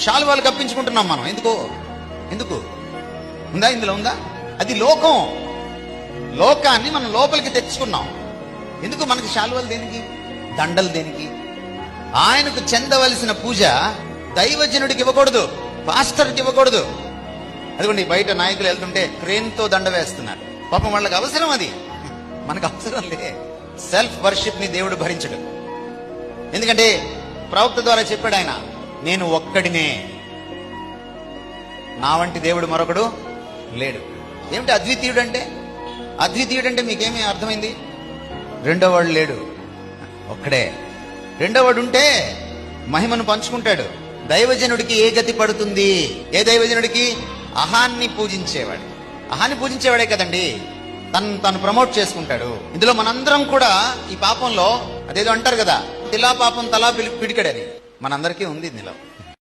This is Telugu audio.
శాలువాలు కప్పించుకుంటున్నాం మనం. ఎందుకు? ఎందుకు? ఉందా ఇందులో ఉందా? అది లోకం. లోకాన్ని మనం లోపలికి తెచ్చుకున్నాం. ఎందుకు మనకి శాలువాలు దేనికి? దండలు దేనికి? ఆయనకు చెందవలసిన పూజ దైవజనుడికి ఇవ్వకూడదు పాస్టర్కి ఇవ్వకూడదు. అదిగోండి బయట నాయకులు వెళ్తుంటే క్రేన్తో దండ వేస్తున్నారు. పాపం వాళ్ళకి అవసరం అది. మనకు అవసరం లే. సెల్ఫ్ వర్షిప్ని దేవుడు భరించడు. ఎందుకంటే ప్రవక్త ద్వారా చెప్పాడు ఆయన నేను ఒక్కడినే. నా వంటి దేవుడు మరొకడు లేడు. ఏమిటి అద్వితీయుడు అంటే అద్వితీయుడు అంటే మీకేమీ అర్థమైంది? రెండో వాడు లేడు. ఒక్కడే. రెండో వాడు ఉంటే మహిమను పంచుకుంటాడు. దైవజనుడికి ఏ గతి పడుతుంది? ఏ దైవజనుడికి? అహాన్ని పూజించేవాడు. అహాన్ని పూజించేవాడే కదండి. తను తను ప్రమోట్ చేసుకుంటాడు. ఇందులో మనందరం కూడా ఈ పాపంలో అదేదో అంటారు కదా తిలా పాపం తలా పిడికడని. మనందరికీ ఉంది ఇందులో.